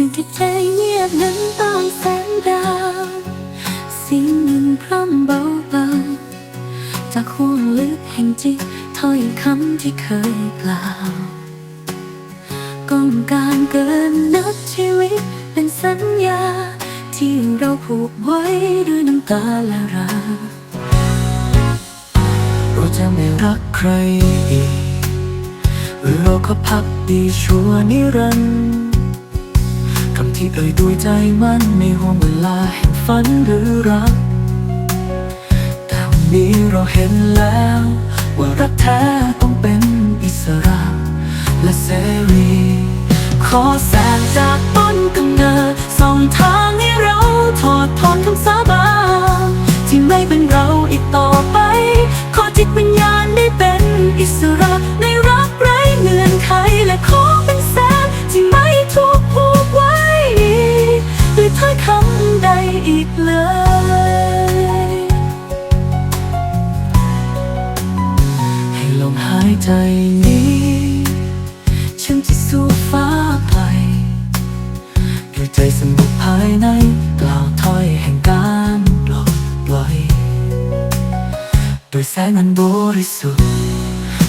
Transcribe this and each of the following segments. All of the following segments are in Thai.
คืนที่ใจเงียบนั้นต้องแสงดาวสียงหนึ่งพร่ำเบาๆจากห่วงลึกแห่งจิตถ้อยคำที่เคยกล่าวก้องการเกินนับชีวิตเป็นสัญญา ที่เราผูกไว้ด้วยน้ำตาและรักเราจะไม่รักใครอีกเราก็พักดีชั่วนิรันดร์ ที่เอ่ยด้วยใจมันในห่วงเวลาแห่งฝันหรือรัก แต่วันนี้เราเห็นแล้ว ว่ารักแท้ต้องเป็นอิสระ และเสรี ขอแสงจากต้นกำเนิดส่องทาง อีกเลยให้ลมหายใจนี้ ฉันจะสู่ฟ้าไกลด้วยใจสงบภายในกล่าวถ้อยแห่งการปลดปล่อยด้วยแสงอันบริสุทธิ์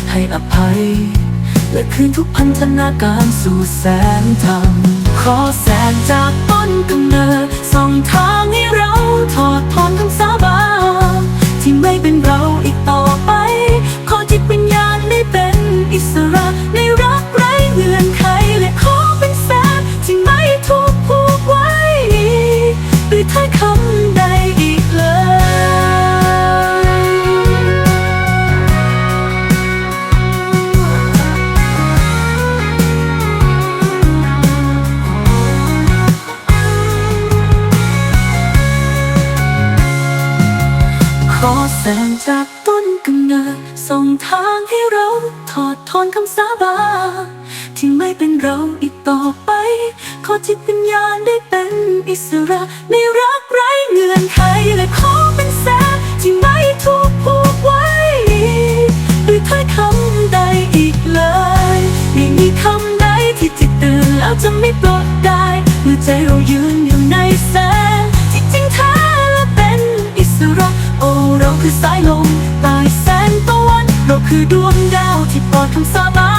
ให้อภัย และคืนทุกพันธนาการสู่แสงธรรม ขอแสงจากต้นกำเนิดส่องทางให้เราถอดถอน แสงจากต้นกำเนิดส่งทางให้เราถอดถอนคำสาบานที่ไม่เป็นเราอีกต่อไป ขอจิตวิญญาณได้เป็นอิสระในรักไร้เงื่อนไขและขอเป็นแสงที่ไม่ถูกผูกไว้ด้วยถ้อยคำใดอีกเลยไม่มีคำใดที่จิตตื่นแล้วจะไม่ปลดได้เมื่อใจเรายืนอยู่ คือสายลมใต้แสงตะวันเราคือดวงดาวที่ปลอดคำสาบาน